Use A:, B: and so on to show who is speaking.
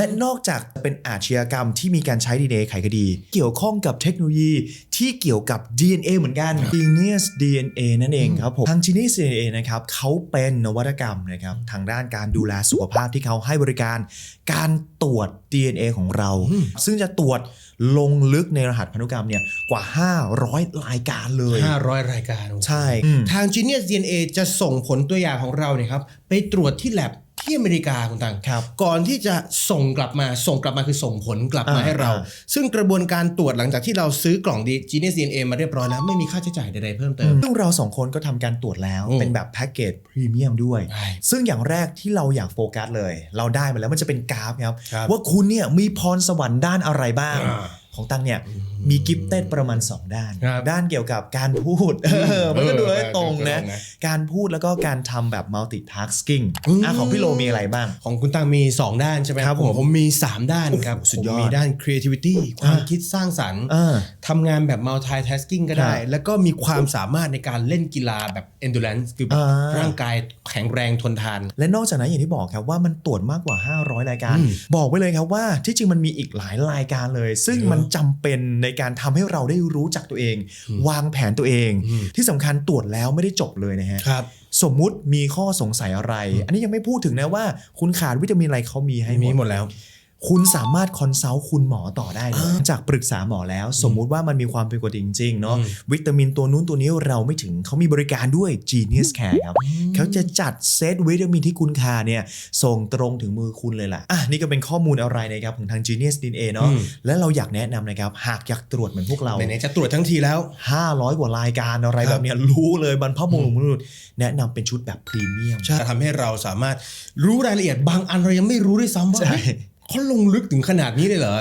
A: และนอกจากเป็นอาชญากรรมที่มีการใช้ DNA ไขคดี เกี่ยวข้องกับเทคโนโลยีที่เกี่ยวกับ DNA เหมือนกัน Genius DNA นั่นเองครับผมทาง Genius DNA นะครับเขาเป็นนวัตกรรมนะครับทางด้านการดูแลสุขภาพที่เขาให้บริการ การตรวจ DNA ของเรา ซึ่งจะตรวจลงลึกในรหัสพันธุกรรมเนี่ยกว่า 500 รายการเลย
B: 500 รายการ
A: ใช่อืม
B: ทาง Genius DNA จะส่งผลตัวอย่างของเราเนี่ยครับไปตรวจที่ lab ที่อเมริกาคุณตัง
A: ครับ
B: ก่อนที่จะส่งกลับมาส่งกลับมาคือส่งผลกลับมา
A: อ่า
B: ให้เรา
A: อ่า
B: ซึ่งกระบวนการตรวจหลังจากที่เราซื้อกล่อง Genius DNA มาเรียบร้อยแล้วไม่มีค่าใช้จ่ายใดๆเพิ่มเติม
A: ซึ่งเราสองคนก็ทำการตรวจแล้ว
B: อืม
A: เป็นแบบแพ็กเกจพรีเมียมด้วย
B: ใช่
A: ซึ่งอย่างแรกที่เราอยากโฟกัสเลย เราได้มาแล้วมันจะเป็นกราฟครับ
B: ครับ
A: ว่าคุณเนี่ยมีพรสวรรค์ด้านอะไรบ้าง
B: อ่า
A: ของตังเนี่ยมีกิฟเต็ดประมาณ 2 ด้าน
B: ครับ
A: ด้านเกี่ยวกับการพูดเออมันก็ดูให้ตรงนะ
B: เออ นะ
A: การพูดแล้วก็การทำแบบ multitasking
B: อืม
A: อะของพี่โลมีอะไรบ้าง
B: ของคุณตังมี 2 ด้านใช่ไหม
A: ครับผม
B: ผมมี 3 ด้านครับ
A: โอ้โหสุดยอด
B: ผมมีด้าน creativity ความคิดสร้างสรรค์
A: อ่า
B: ทำงานแบบ multitasking ก็ได้
A: ครับ
B: แล้วก็มีความสามารถในการเล่นกีฬาแบบ endurance คือแบบ
A: อ่า
B: ร่างกายแข็งแรงทนทาน
A: และนอกจากนั้นอย่างที่บอกครับว่ามันตรวจมากกว่า 500 รายการ
B: อืม
A: บอกไว้เลยครับว่าที่จริงมันมีอีกหลายรายการเลย ซึ่ง
B: เยอะ
A: มันจำเป็นในการทำให้เราได้รู้จักตัวเอง วางแผนตัวเอง
B: อืม
A: ที่สำคัญตรวจแล้วไม่ได้จบเลยนะฮะ
B: ครับ
A: สมมุติมีข้อสงสัยอะไร อันนี้ยังไม่พูดถึงนะว่า คุณขาดวิตามินอะไรเขามีให้
B: มีหมดแล้ว
A: คุณสามารถคอนซัลท์คุณหมอต่อได้เลยจากปรึกษาหมอแล้ว สมมุติว่ามันมีความเป็นปกติจริงๆเนาะ
B: อืม
A: วิตามินตัวนู้นตัวนี้เราไม่ถึงเขามีบริการด้วย Genius Care ครับเขาจะจัดเซตวิตามินที่คุณขาดเนี่ยส่งตรงถึงมือคุณเลยล่ะอะนี่ก็เป็นข้อมูลอะไรนะครับของทาง Genius DNA เนาะ
B: อืม
A: และเราอยากแนะนำนะครับหากอยากตรวจเหมือนพวกเรา
B: ไหนๆจะตรวจทั้งทีแล้ว
A: 500 กว่ารายการอะไร
B: ครับ
A: แบบเนี้ยรู้เลยบรรพบุรุษบุรุษแนะนำเป็นชุดแบบพรีเมียม
B: จะทำให้เราสามารถรู้รายละเอียดบางอันเรายังไม่รู้ด้วยซ้ำว่า
A: ใช่
B: เฮ้ย เขาลงลึกถึงขนาดนี้เลยเหรอ